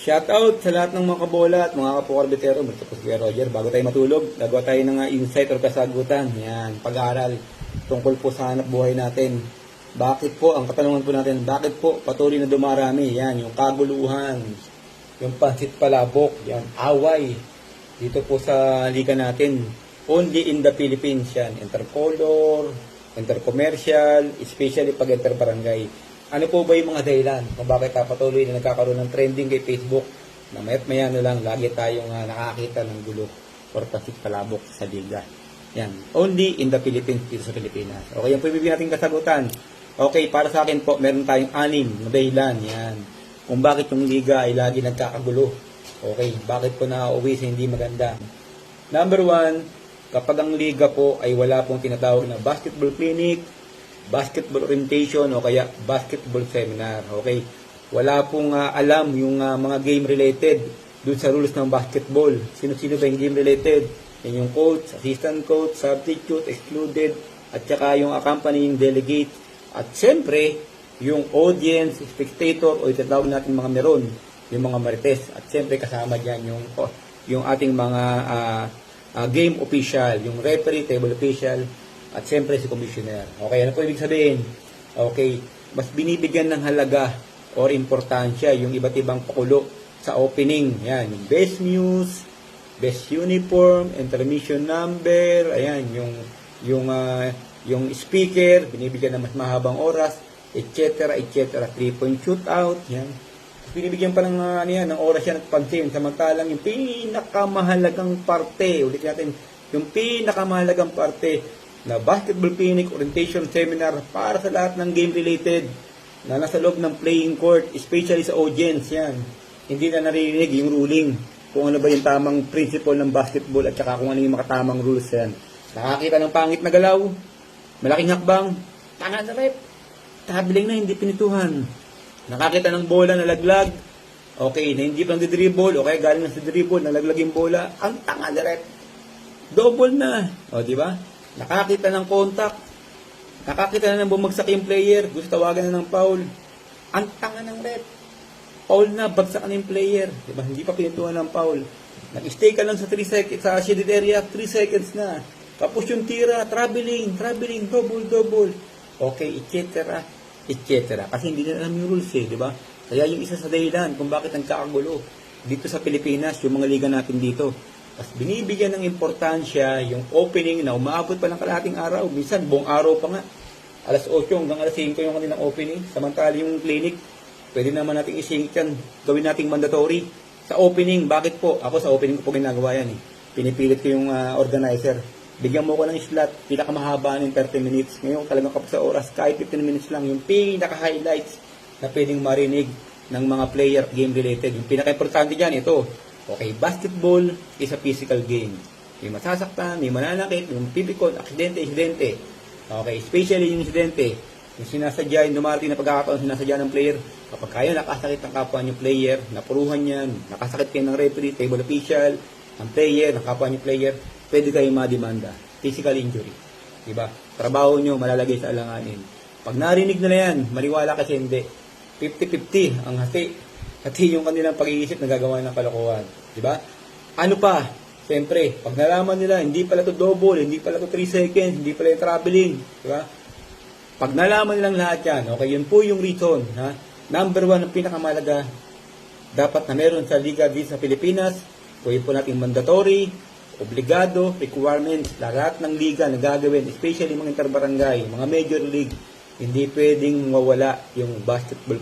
Shoutout sa lahat ng mga kabola at mga po si Kuya Roger. Bago tayo matulog, gagawa tayo ng uh, insight or kasagutan. Yan, pag-aaral tungkol po sa hanap buhay natin. Bakit po, ang katanungan po natin, bakit po patuloy na dumarami? Yan, yung kaguluhan, yung pansit palabok, yan, away. Dito po sa liga natin, only in the Philippines yan. Intercolor, intercommercial, especially pag interbarangay. Ano po ba yung mga dahilan kung bakit ah, patuloy na nagkakaroon ng trending kay Facebook na mayat maya na lang lagi tayong ah, nakakita ng gulo or pasik palabok sa liga. Yan. Only in the Philippines, dito sa Pilipinas. Okay, yan po ibigay natin kasagutan. Okay, para sa akin po, meron tayong anim na dahilan. Yan. Kung bakit yung liga ay lagi nagkakagulo. Okay, bakit po nakauwi sa hindi maganda. Number one, kapag ang liga po ay wala pong tinatawag na basketball clinic, basketball orientation o kaya basketball seminar. Okay? Wala pong ah, alam yung ah, mga game related dun sa rules ng basketball. Sino-sino ba yung game related? Yan yung coach, assistant coach, substitute, excluded, at saka yung accompanying delegate. At siyempre, yung audience, spectator, o itatawag natin mga meron, yung mga marites. At siyempre, kasama dyan yung, yung ating mga ah, ah, game official, yung referee, table official, at siyempre si commissioner. Okay, ano po ibig sabihin? Okay, mas binibigyan ng halaga or importansya yung iba't ibang pakulo sa opening. Yan, yung best news, best uniform, intermission number, ayan, yung yung ah, yung speaker, binibigyan ng mas mahabang oras, etc. etc. Three-point shootout, yan. Binibigyan pa ng ah, ano yan, ng oras yan at pansin. Samantalang yung pinakamahalagang parte, ulit natin, yung pinakamahalagang parte na basketball clinic, orientation seminar para sa lahat ng game related na nasa loob ng playing court, especially sa audience yan. Hindi na naririnig yung ruling kung ano ba yung tamang principle ng basketball at saka kung ano yung makatamang rules yan. Nakakita ng pangit na galaw, malaking hakbang, tanga na rep, tabling na hindi pinituhan. Nakakita ng bola na laglag, okay, na hindi pang dribble, okay, galing na sa dribble, nalaglag yung bola, ang tanga na rep. Double na. O, di ba? Nakakita ng contact. Nakakita na ng bumagsak yung player. Gusto tawagan na ng foul. Ang tanga ng rep. Foul na, bagsak na yung player. Diba? Hindi pa pinituhan ng foul. Nag-stay ka lang sa 3 seconds, sa shaded area, 3 seconds na. Tapos yung tira, traveling, traveling, double, double. Okay, etc. etc. Kasi hindi na alam yung rules eh, di ba? Kaya yung isa sa dahilan kung bakit nagkakagulo dito sa Pilipinas, yung mga liga natin dito. Tapos binibigyan ng importansya yung opening na umaabot pa ng kalahating araw. Minsan, buong araw pa nga. Alas 8 hanggang alas 5 yung kanilang opening. Samantala yung clinic, pwede naman nating isingit yan. Gawin nating mandatory. Sa opening, bakit po? Ako sa opening ko po ginagawa yan eh. Pinipilit ko yung ah, organizer. Bigyan mo ko ng slot, pinakamahaba ng 30 minutes. Ngayon, talagang kapag sa oras, kahit 15 minutes lang, yung pinaka-highlights na pwedeng marinig ng mga player game related. Yung pinaka-importante dyan, ito, Okay, basketball is a physical game. May masasaktan, may mananakit, yung pipikon, aksidente, insidente. Okay, especially yung insidente. Yung sinasadya, yung dumarating na pagkakataon, sinasadya ng player, kapag kaya nakasakit ng kapwa niyo player, napuruhan yan, nakasakit kayo ng referee, table official, ang player, ng kapwa niyo player, pwede kayong mademanda. Physical injury. Diba? Trabaho nyo, malalagay sa alanganin. Pag narinig nila yan, maniwala kasi hindi. 50-50 ang hati. Hati yung kanilang pag-iisip na gagawa ng kalokohan. Di ba? Ano pa? Siyempre, pag nalaman nila, hindi pala to double, hindi pala to 3 seconds, hindi pala yung traveling. Di ba? Pag nalaman nilang lahat yan, okay, yun po yung reason. Ha? Number one, ang pinakamalaga, dapat na meron sa Liga dito sa Pilipinas, pwede po natin mandatory, obligado, requirements, lahat ng liga na gagawin, especially mga interbarangay, mga major league, hindi pwedeng mawala yung basketball